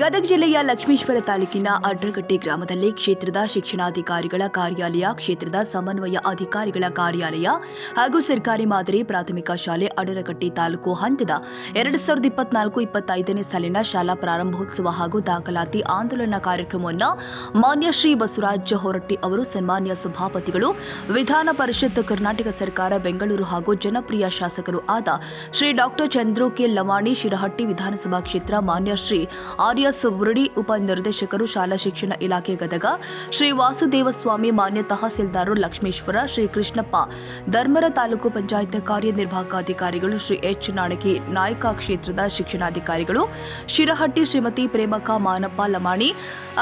ಗದಗ ಜಿಲ್ಲೆಯ ಲಕ್ಷ್ಮೇಶ್ವರ ತಾಲೂಕಿನ ಅಡ್ರಗಟ್ಟಿ ಗ್ರಾಮದಲ್ಲಿ ಕ್ಷೇತ್ರದ ಶಿಕ್ಷಣಾಧಿಕಾರಿಗಳ ಕಾರ್ಯಾಲಯ, ಕ್ಷೇತ್ರದ ಸಮನ್ವಯ ಅಧಿಕಾರಿಗಳ ಕಾರ್ಯಾಲಯ ಹಾಗೂ ಸರ್ಕಾರಿ ಮಾದರಿ ಪ್ರಾಥಮಿಕ ಶಾಲೆ ಅಡರಗಟ್ಟಿ ತಾಲೂಕು ಹಂತದ ಎರಡು ಸಾವಿರದ ಇಪ್ಪತ್ನಾಲ್ಕು ಇಪ್ಪತ್ತೈದನೇ ಸಾಲಿನ ಶಾಲಾ ಪ್ರಾರಂಭೋತ್ಸವ ಹಾಗೂ ದಾಖಲಾತಿ ಆಂದೋಲನ ಕಾರ್ಯಕ್ರಮವನ್ನು ಮಾನ್ಯ ಶ್ರೀ ಬಸವರಾಜ ಹೊರಟ್ಟಿ ಅವರು ಸನ್ಮಾನ್ಯ ಸಭಾಪತಿಗಳು, ವಿಧಾನ ಪರಿಷತ್ ಕರ್ನಾಟಕ ಸರ್ಕಾರ, ಬೆಂಗಳೂರು ಹಾಗೂ ಜನಪ್ರಿಯ ಶಾಸಕರು ಆದ ಶ್ರೀ ಡಾಕ್ಟರ್ ಚಂದ್ರು ಕೆ ಲಮಾಣಿ ಶಿರಹಟ್ಟಿ ವಿಧಾನಸಭಾ ಕ್ಷೇತ್ರ ಮಾನ್ಯ ಶ್ರೀ ಆರ್ಯ ಸುಬ್ರಡಿ ಉಪನಿರ್ದೇಶಕರು, ಶಾಲಾ ಶಿಕ್ಷಣ ಇಲಾಖೆ ಗದಗ ಶ್ರೀ ವಾಸುದೇವಸ್ವಾಮಿ ಮಾನ್ಯ ತಹಸೀಲ್ದಾರ್ ಲಕ್ಷ್ಮೇಶ್ವರ, ಶ್ರೀ ಕೃಷ್ಣಪ್ಪ, ಧರ್ಮರ ತಾಲೂಕು ಪಂಚಾಯತ್ ಕಾರ್ಯನಿರ್ವಾಹಕ ಅಧಿಕಾರಿಗಳು ಶ್ರೀ ಎಚ್ ನಾಣಕಿ ನಾಯಕ ಕ್ಷೇತ್ರದ ಶಿಕ್ಷಣಾಧಿಕಾರಿಗಳು, ಶಿರಹಟ್ಟಿ ಶ್ರೀಮತಿ ಪ್ರೇಮಕ ಮಾನಪ್ಪ ಲಮಾಣಿ,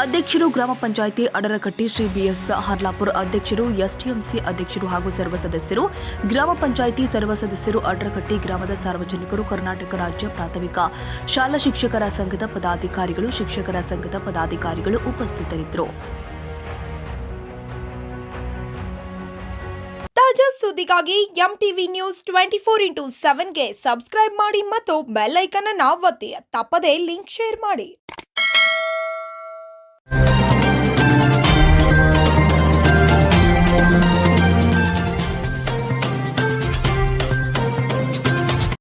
ಅಧ್ಯಕ್ಷರು ಗ್ರಾಮ ಪಂಚಾಯಿತಿ ಅಡರಕಟ್ಟಿ ಶ್ರೀ ಬಿಎಸ್ ಹರ್ಲಾಪುರ ಅಧ್ಯಕ್ಷರು ಎಸ್ಟಿಎಂಸಿ ಅಧ್ಯಕ್ಷರು ಹಾಗೂ ಸರ್ವ ಸದಸ್ಯರು, ಗ್ರಾಮ ಪಂಚಾಯಿತಿ ಸರ್ವ ಸದಸ್ಯರು, ಅಡ್ರಕಟ್ಟಿ ಗ್ರಾಮದ ಸಾರ್ವಜನಿಕರು, ಕರ್ನಾಟಕ ರಾಜ್ಯ ಪ್ರಾಥಮಿಕ ಶಾಲಾ ಶಿಕ್ಷಕರ ಸಂಘದ ಪದಾಧಿಕಾರಿಗಳು ಶಿಕ್ಷಕರ ಸಂಘದ ಪದಾಧಿಕಾರಿಗಳು ಉಪಸ್ಥಿತರಿದ್ದರು. ತಾಜಾ ಸುದ್ದಿಗಾಗಿ M TV news twenty four into ಸೆವೆನ್ಗೆ subscribe ಮಾಡಿ ಮತ್ತು ಬೆಲ್ ಅನ್ನು ಒತ್ತಿ. ತಪ್ಪದೇ ಲಿಂಕ್ ಶೇರ್ ಮಾಡಿ.